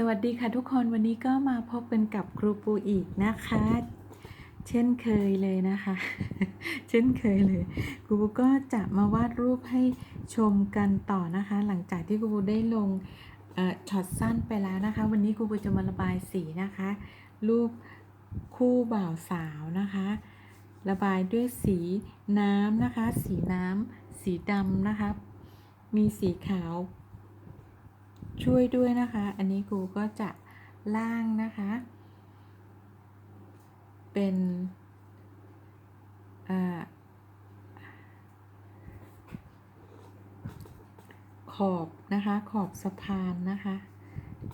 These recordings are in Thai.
สวัสดีค่ะทุกคนวันนี้ก็มาพบกันกับครูปูอีกนะคะ เช่นเคยเลยนะคะ เช่นเคยเลยครูปูก็จะมาวาดรูปให้ชมกันต่อนะคะ หลังจากที่ครูปูได้ลงช็อตสั้นไปแล้วนะคะ วันนี้ครูปูจะมาระบายสีนะคะ รูปคู่บ่าวสาวนะคะ ระบายด้วยสีน้ำนะคะ สีน้ำสีดำนะคะ มีสีขาว ช่วยด้วยนะคะ อันนี้ครูก็จะล่างนะคะ เป็นอขอบนะคะ ขอบสะพานนะคะ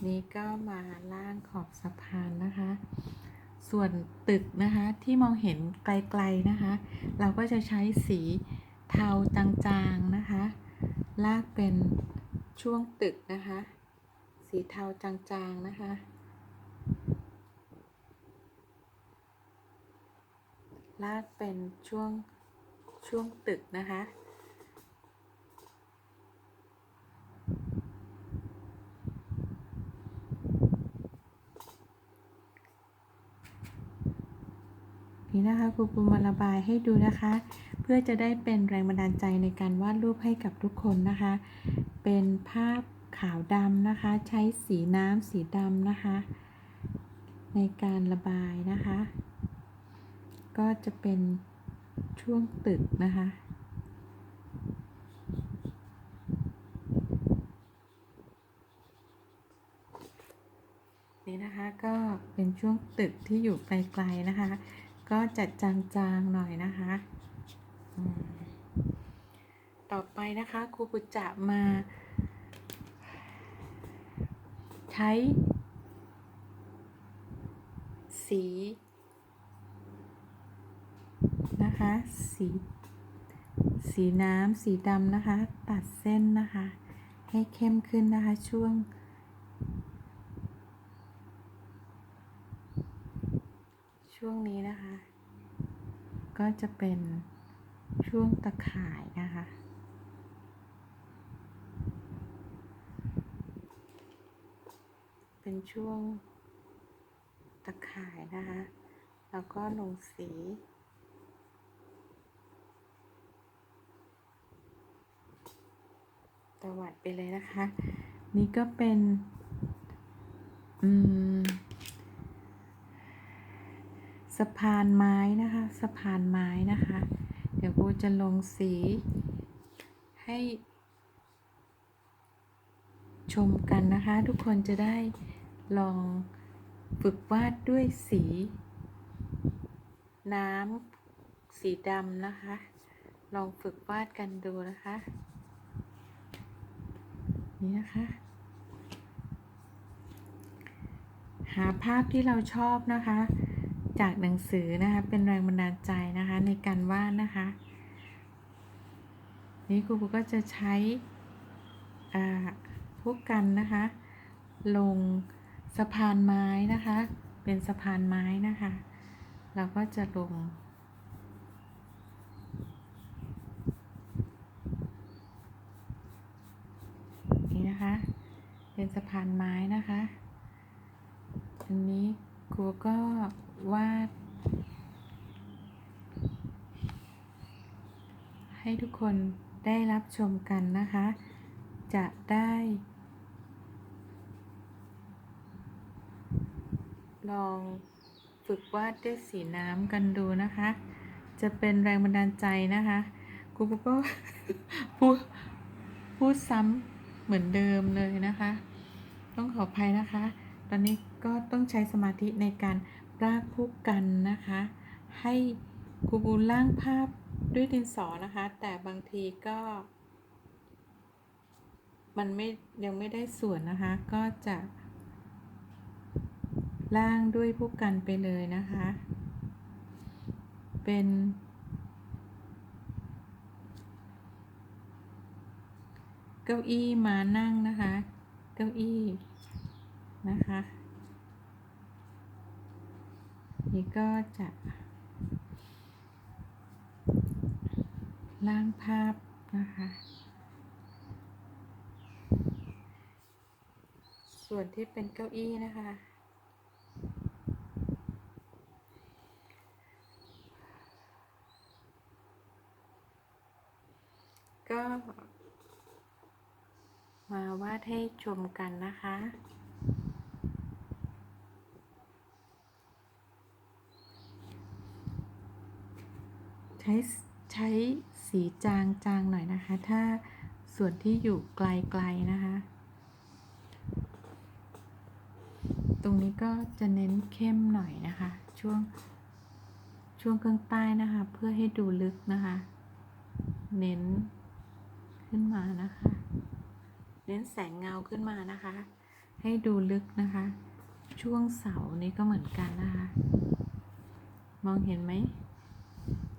นี่ก็มาล่างขอบสะพานนะคะ ส่วนตึกนะคะที่มองเห็นไกลๆนะคะ เราก็จะใช้สีเทาจางๆนะคะ ลากเป็น ช่วงตึกนะคะ สีเทาจางๆนะคะ ลากเป็นช่วงช่วงตึกนะคะนี่นะคะครูปูมาระบายให้ดูนะคะ เพื่อจะได้เป็นแรงบันดาลใจในการวาดรูปให้กับทุกคนนะคะ เป็นภาพขาวดำนะคะ ใช้สีน้ำสีดำนะคะ ในการระบายนะคะ ก็จะเป็นช่วงตึกนะคะนี่นะคะก็เป็นช่วงตึกที่อยู่ไกลๆนะคะ ก็จะจางๆหน่อยนะคะ ต่อไปนะคะครูปุจจะมา ใช้ สี นะคะ สี สีน้ำสีดำนะคะ ตัดเส้นนะคะ ให้เข้มขึ้นนะคะ ช่วง ช่วงนี้นะคะ ก็จะเป็นช่วงตะข่ายนะคะ เป็นช่วงตะข่ายนะคะ แล้วก็ลงสี ตวัดไปเลยนะคะ นี่ก็เป็น อืม สะพานไม้นะคะ สะพานไม้นะคะ เดี๋ยวครูจะลงสีให้ชมกันนะคะ ทุกคนจะได้ ลองฝึกวาดด้วยสี น้ำสีดำนะคะ ลองฝึกวาดกันดูนะคะ นี่นะคะ หาภาพที่เราชอบนะคะ จากหนังสือนะคะ เป็นแรงบันดาลใจนะคะในการวาดนะคะ นี่ครูก็จะใช้พวกกันนะคะ ลง สะพานไม้นะคะ เป็นสะพานไม้นะคะ เราก็จะลง นี่นะคะ เป็นสะพานไม้นะคะอันนี้ครูก็วาด ให้ทุกคนได้รับชมกันนะคะ จะได้ ลองฝึกวาดด้วยสีน้ำกันดูนะคะ จะเป็นแรงบันดาลใจนะคะครูก็พูดพูดซ้ำเหมือนเดิมเลยนะคะ ต้องขออภัยนะคะ ตอนนี้ก็ต้องใช้สมาธิในการรากผู้กันนะคะ ให้ครูบูล่างภาพด้วยดินสอนะคะ แต่บางทีก็ มันไม่ยังไม่ได้ส่วนนะคะ ก็จะ ล่างด้วยผู้กันไปเลยนะคะ เป็น เก้าอี้มานั่งนะคะ เก้าอี้นะคะ นี่ก็จะล่างภาพนะคะ ส่วนที่เป็นเก้าอี้นะคะ ก็ มาวาดให้ชมกันนะคะ ใช้ใช้สีจางจางหน่อยนะคะ ถ้าส่วนที่อยู่ไกลๆนะคะ ตรงนี้ก็จะเน้นเข้มหน่อยนะคะ ช่วงช่วงข้างใต้นะคะ เพื่อให้ดูลึกนะคะ เน้นขึ้นมานะคะ เน้นแสงเงาขึ้นมานะคะ ให้ดูลึกนะคะ ช่วงเสานี้ก็เหมือนกันนะคะ มองเห็นไหม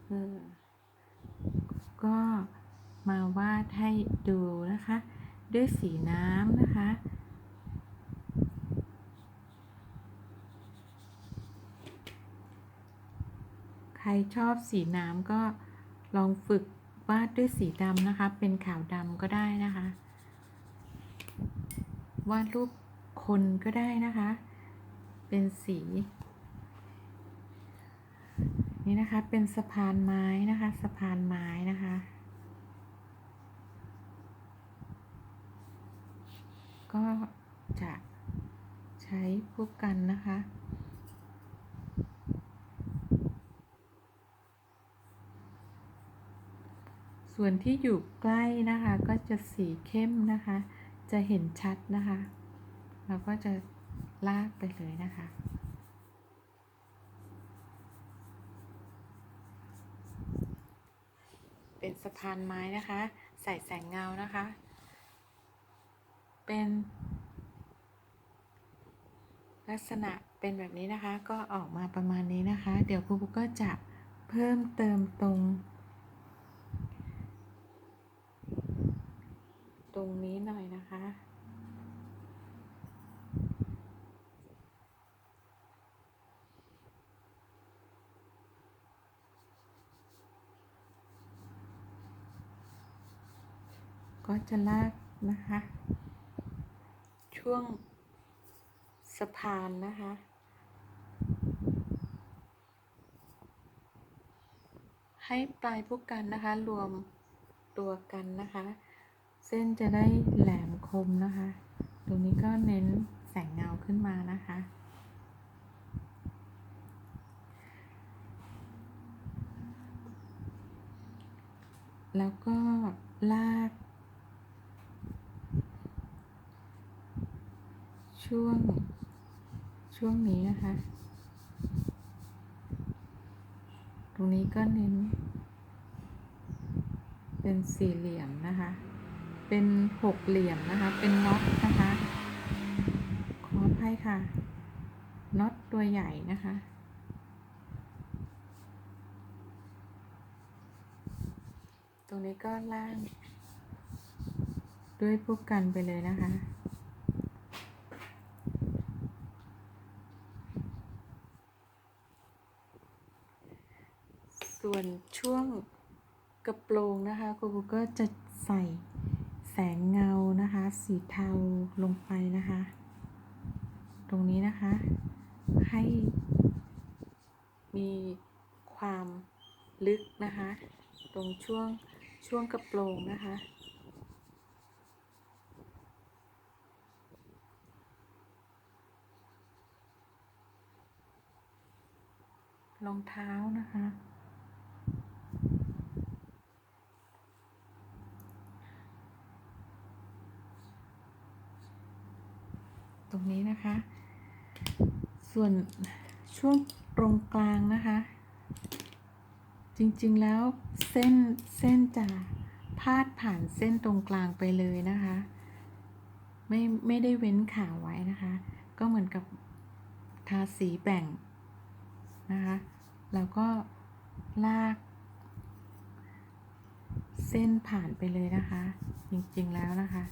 เออก็มาวาดให้ดูนะคะ ด้วยสีน้ำนะคะ ใครชอบสีน้ำก็ลองฝึกวาดด้วยสีดำนะคะ เป็นขาวดำก็ได้นะคะ วาดรูปคนก็ได้นะคะ เป็นสี นี่นะคะเป็นสะพานไม้นะคะสะพานไม้นะคะ ก็จะใช้พวกกันนะคะส่วนที่อยู่ใกล้นะคะก็จะสีเข้มนะคะ จะเห็นชัดนะคะ เราก็จะลากไปเลยนะคะ เป็นสะพานไม้นะคะ ใส่แสงเงานะคะ เป็นลักษณะเป็นแบบนี้นะคะก็ออกมาประมาณนี้นะคะ เดี๋ยวครูปุ๊กก็จะเพิ่มเติมตรง ตรงนี้หน่อยนะคะ ก็จะลากนะคะ ช่วงสะพานนะคะ ให้ปลายพวกกันนะคะ รวมตัวกันนะคะ เส้นจะได้แหลมคมนะคะ ตรงนี้ก็เน้นแสงเงาขึ้นมานะคะแล้วก็ลาก ช่วง ช่วงนี้นะคะ ตรงนี้ก็เน้น เป็นสี่เหลี่ยมนะคะ เป็นหกเหลี่ยมนะคะ เป็นน็อตนะคะ ขออภัยค่ะ น็อตตัวใหญ่นะคะ ตรงนี้ก็ล่าง ด้วยพวกกันไปเลยนะคะ ส่วนช่วงกระโปรง นะคะครูครูก็จะใส่แสงเงานะคะ สีเทาลงไปนะคะ ตรงนี้นะคะ ให้มีความลึกนะคะ ตรงช่วงช่วงกระโปรงนะคะรองเท้านะคะ รงนี้นะคะ ส่วนช่วงตรงกลางนะคะ จริงๆแล้วเส้นเส้นจะพาดผ่านเส้นตรงกลางไปเลยนะคะ ไม่ไม่ได้เว้นขาไว้นะคะ ก็เหมือนกับทาสีแบ่งนะคะแล้วก็ลากเส้นผ่านไปเลยนะคะ จริงๆแล้วนะคะ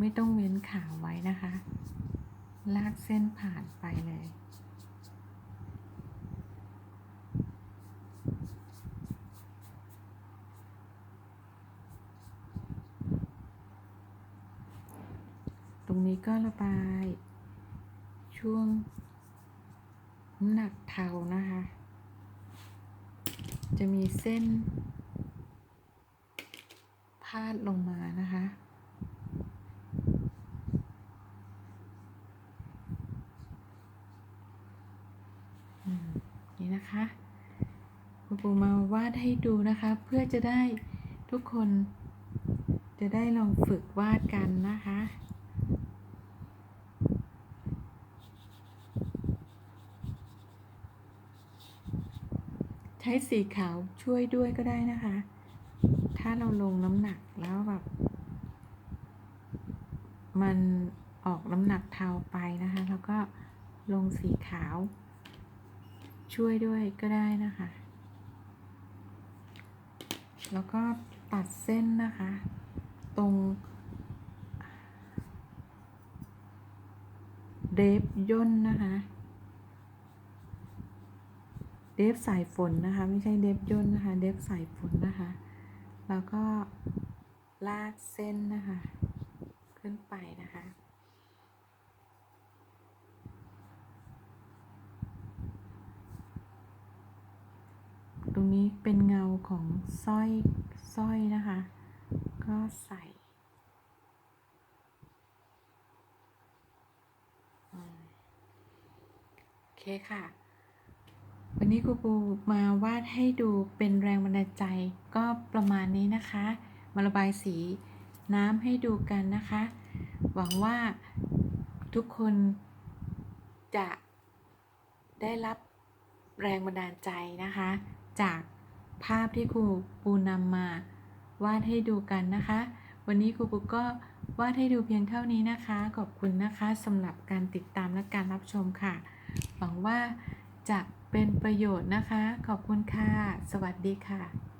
ไม่ต้องเว้นขาไว้นะคะ ลากเส้นผ่านไปเลย ตรงนี้ก็ระบาย ช่วงน้ำหนักเทานะคะ จะมีเส้นพาดลงมานะคะ อืม นะคะคุณปูมาวาดให้ดูนะคะ เพื่อจะได้ทุกคนจะได้ลองฝึกวาดกันนะคะใช้สีขาวช่วยด้วยก็ได้นะคะ ถ้าเราลงน้ำหนักแล้วแบบ มันออกน้ำหนักเทาไปนะคะ แล้วก็ลงสีขาว ช่วยด้วยก็ได้นะคะ แล้วก็ตัดเส้นนะคะ ตรงเดฟย่นนะคะเดฟสายฝนนะคะ ไม่ใช่เดฟย่นนะคะ เดฟสายฝนนะคะ แล้วก็ลากเส้นนะคะ ขึ้นไปนะคะ รงนี้เป็นเงาของสร้อยสร้อยนะคะ ก็ใส่โอเคค่ะ วันนี้ครูปูมาวาดให้ดูเป็นแรงบันดาลใจ ก็ประมาณนี้นะคะ มาระบายสีน้ำให้ดูกันนะคะ หวังว่าทุกคนจะได้รับแรงบันดาลใจนะคะ จากภาพที่ครูปูนำมาวาดให้ดูกันนะคะ วันนี้ครูปูก็วาดให้ดูเพียงเท่านี้นะคะ ขอบคุณนะคะสำหรับการติดตามและการรับชมค่ะ หวังว่าจะเป็นประโยชน์นะคะ ขอบคุณค่ะ สวัสดีค่ะ